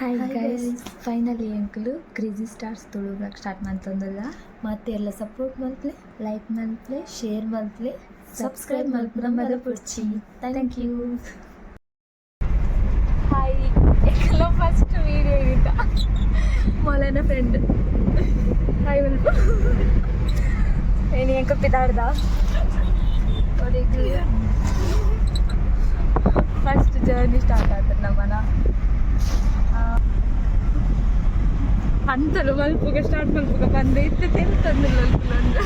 Hi guys finally uncle crazy stars ತುಳುಗ್ಲಕ್ start ಮಾಡ್ತಂದಲ್ಲ. ಮತ್ತೆ ಎಲ್ಲ ಸಪೋರ್ಟ್ ಮಂತ್ಲಿ ಲೈಕ್ ಮಂತ್ಲಿ ಶೇರ್ ಮಂತ್ಲಿ ಸಬ್ಸ್ಕ್ರೈಬ್ ಮಲ್ಪುನ ಮರ ಪುಡ್ಚಿ ಥ್ಯಾಂಕ್ ಯು ಹಾಯ್ ಎಲ್ಲ ಫಸ್ಟ್ ವೀಡಿಯೋ ಈಗ. ಮೊಲನ ಫ್ರೆಂಡ್ ಹಾಯ್ ಮಲ್ಪು ಏನು ಎಂಕ ಪಿದಾಡ್ದ? ಫಸ್ಟ್ ಜರ್ನಿ ಸ್ಟಾರ್ಟ್ ಆಗ್ತದೆ ನಮ್ಮನ. ಅಂತಲು ಮಲ್ಪುಗ ಸ್ಟಾರ್ಟ್ ಮಲ್ಪುಗ ಬಂದೆ ಇತ್ತು ತಿಂತಂದಿಲ್ಲ ಒಂದು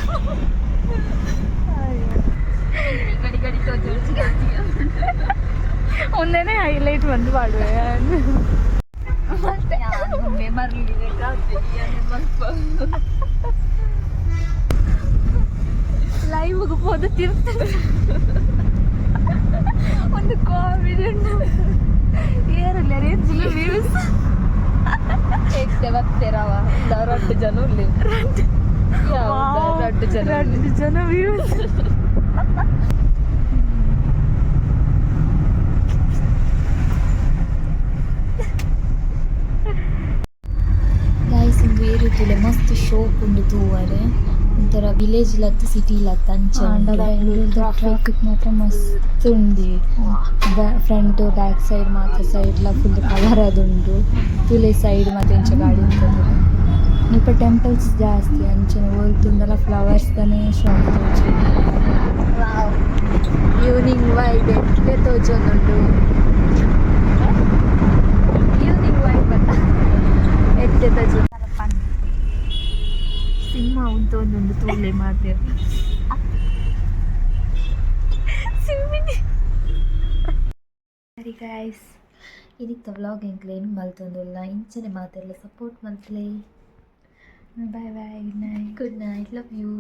ಗಡಿ ಗಡಿ ಒಂದೇನೆ ಹೈಲೈಟ್ ಬಂದು ಮಾಡುವೆ ಮತ್ತೆ ಮೆಮರಿ ಲೈವ್ಗೆ ಹೋದ ತಿರ್ತಾರೆ ಒಂದು ಕಾಮಿಡಿ ಏರಲ್ಲ ರೇಂಜಿಲ್ಲ ವ್ಯೂಸ್ తెరవ రెండు జనులు రెండు జనులు రెండు ಜನ ವ್ಯೂಸ್ ಗೈಸ್ ಇಂದು ಏರುತ್ತಿಲ್ಲ ಮಸ್ತ್ ಶೋಕ್ ಉಂಡು ತೂವರೆ ಒಂಥರ ವಿಲೇಜ್ ಲತ್ತು ಸಿಟಿ ಲತ್ತು ಅಂಚೆ ಟ್ರಾಫಿಕ್ ಮಾತ್ರ ಮಸ್ತ್ ಉಂದಿ ಫ್ರಂಟ್ ಬ್ಯಾಕ್ ಸೈಡ್ ಮಾತ್ರ ಸೈಡ್ಲ ಫುಲ್ ಕಲರ್ ಅದುಂಡು ತುಲೆ ಸೈಡ್ ಮತ್ತೆ ಇಂಚ ಗಾಡಿ ಉಂಟದು ಇಪ್ಪ ಟೆಂಪಲ್ಸ್ ಜಾಸ್ತಿ ಅಂಚನೆ ಹೋಲ್ತುಂದಲ ಫ್ಲವರ್ಸ್ ದನೇ ಶಾಪ್ ಈವ್ನಿಂಗ್ ವೈಬ್ ಎಟ್ಲೆ ತೋಜೊಂದುಂಡು ಉಂಟು, ಒಂದೊಂದು ತೂಲೆ ಮಾಡ್ತೇವೆ ಸರಿ ಗಾಯ್ಸ್ ಇದಿತ್ತ ವ್ಲಾಗ್ ಎಂಕ್ಲೇನು ಮಲ್ತೊಂದುಲ್ಲ. ಇಂಚನೆ ಮಾತೆಲ್ಲ support monthly bye bye good night good night love you